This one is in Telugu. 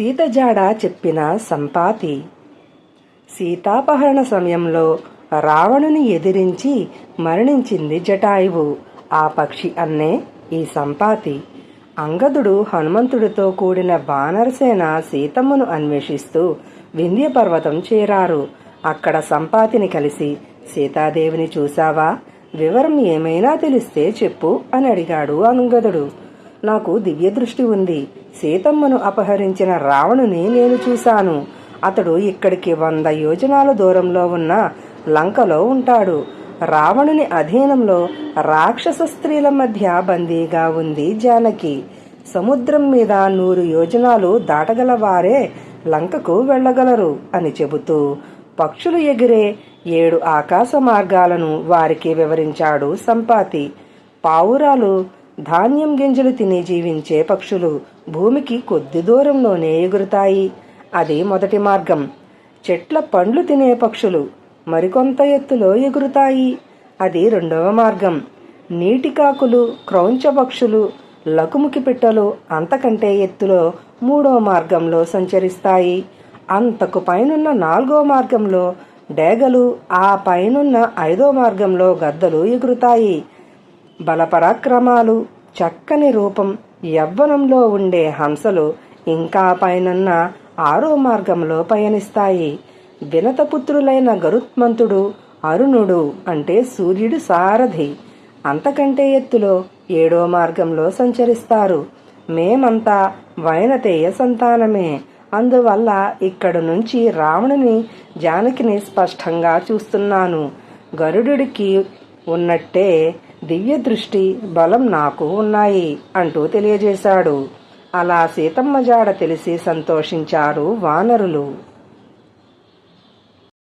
సీత జాడ చెప్పిన సంపాతి. సీతాపహరణ సమయంలో రావణుని ఎదిరించి మరణించింది జటాయువు. ఆ పక్షి అన్నే ఈ సంపాతి. అంగదుడు హనుమంతుడితో కూడిన బానరసేన సీతమ్మను అన్వేషిస్తూ వింధ్య పర్వతం చేరారు. అక్కడ సంపాతిని కలిసి సీతాదేవిని చూశావా? వివరం ఏమైనా తెలిస్తే చెప్పు అని అడిగాడు అంగదుడు. నాకు దివ్యదృష్టి ఉంది. సీతమ్మను అపహరించిన రావణుని నేను చూశాను. అతడు ఇక్కడికి వంద యోజనాల దూరంలో ఉన్న లంకలో ఉంటాడు. రావణుని అధీనంలో రాక్షస స్త్రీల మధ్య బందీగా ఉంది జానకి. సముద్రం మీద నూరు యోజనాలు దాటగల వారే లంకకు వెళ్ళగలరు అని చెబుతూ పక్షులు ఎగిరే ఏడు ఆకాశ మార్గాలను వారికి వివరించాడు సంపాతి. పావురాలు ధాన్యం గింజలు తిని జీవించే పక్షులు భూమికి కొద్ది దూరంలోనే ఎగురుతాయి. అది మొదటి మార్గం. చెట్ల పండ్లు తినే పక్షులు మరికొంత ఎత్తులో ఎగురుతాయి. అది రెండవ మార్గం. నీటికాకులు క్రౌంచ పక్షులు లకుముకి పిట్టలు అంతకంటే ఎత్తులో మూడో మార్గంలో సంచరిస్తాయి. అంతకు పైనున్న నాలుగో మార్గంలో డేగలు ఆ పైనున్న ఐదో మార్గంలో గద్దలు ఎగురుతాయి. బలపరాక్రమాలు చక్కని రూపం యవ్వనంలో ఉండే హంసలు ఇంకా పైనున్న ఆరో మార్గంలో పయనిస్తాయి. వినతపుత్రులైన గరుత్మంతుడు అరుణుడు అంటే సూర్యుడు సారథి. అంతకంటే ఎత్తులో ఏడో మార్గంలో సంచరిస్తారు. మేమంతా వైనతేయ సంతానమే. అందువల్ల ఇక్కడ నుంచి రావణుని జానకిని స్పష్టంగా చూస్తున్నాను. గరుడుడికి ఉన్నట్టే దివ్య దృష్టి బలం నాకు ఉన్నాయి అంటూ తెలియజేశాడు. అలా సీతమ్మ జాడ తెలిసి సంతోషించారు వానరులు.